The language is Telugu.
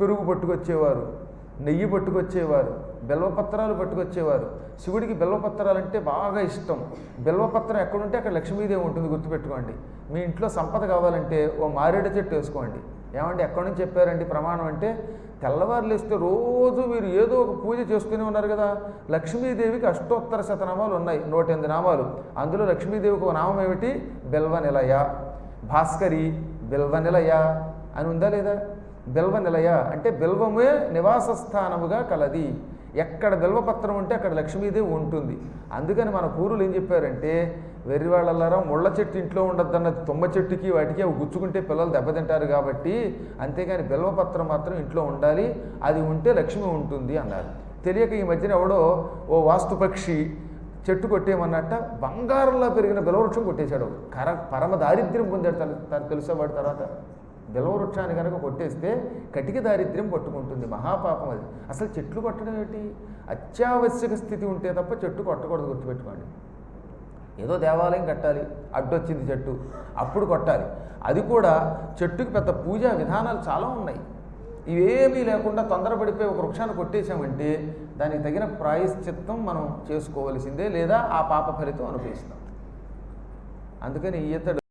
పెరుగు పట్టుకొచ్చేవారు నెయ్యి పట్టుకొచ్చేవారు బెల్వపత్రాలు పట్టుకొచ్చేవారు. శివుడికి బెల్వపత్రాలు అంటే బాగా ఇష్టం. బెల్వపత్రం ఎక్కడుంటే అక్కడ లక్ష్మీదేవి ఉంటుంది గుర్తుపెట్టుకోండి. మీ ఇంట్లో సంపద కావాలంటే ఓ మారేడు చెట్టు వేసుకోండి. ఏమండి ఎక్కడి నుంచి చెప్పారండి ప్రమాణం అంటే తెల్లవారులు లేస్తే రోజు మీరు ఏదో ఒక పూజ చేసుకుని ఉన్నారు కదా. లక్ష్మీదేవికి అష్టోత్తర శతనామాలు ఉన్నాయి నూట ఎనిమిది నామాలు. అందులో లక్ష్మీదేవికి ఒక నామం ఏమిటి? బెల్వ నిలయ భాస్కరి బెల్వ నిలయ అని ఉందా లేదా? బెల్వ నిలయ అంటే బిల్వమే నివాస స్థానముగా కలది. ఎక్కడ బెల్వపత్రం ఉంటే అక్కడ లక్ష్మీదేవి ఉంటుంది. అందుకని మన పూర్వులు ఏం చెప్పారంటే వెర్రివాళ్ళలారా ముళ్ళ చెట్టు ఇంట్లో ఉండొద్దన్నది తుమ్మ చెట్టుకి వాటికి అవి గుచ్చుకుంటే పిల్లలు దెబ్బతింటారు కాబట్టి అంతేగాని బిల్వపత్రం మాత్రం ఇంట్లో ఉండాలి అది ఉంటే లక్ష్మి ఉంటుంది అన్నారు. తెలియక ఈ మధ్యన ఎవడో ఓ వాస్తుపక్షి చెట్టు కొట్టేయమన్నట్ట బంగారంలో పెరిగిన బెలవృక్షం కొట్టేశాడు. కర పరమ దారిద్ర్యం పొందాడు తన తను తెలిసేవాడు తర్వాత? బెలవృక్షాన్ని కనుక కొట్టేస్తే కటిక దారిద్ర్యం పట్టుకుంటుంది మహాపాపం అది. అసలు చెట్లు కొట్టడం ఏంటి? అత్యావశ్యక స్థితి ఉంటే తప్ప చెట్టు కొట్టకూడదు గుర్తుపెట్టుకోండి. ఏదో దేవాలయం కట్టాలి అడ్డొచ్చింది చెట్టు అప్పుడు కొట్టాలి. అది కూడా చెట్టుకి పెద్ద పూజా విధానాలు చాలా ఉన్నాయి. ఇవేమీ లేకుండా తొందరపడిపోయి ఒక వృక్షాన్ని కొట్టేశామంటే దానికి తగిన ప్రాయశ్చిత్తం మనం చేసుకోవలసిందే లేదా ఆ పాప ఫలితం అనుభవిస్తాం. అందుకని ఈతడు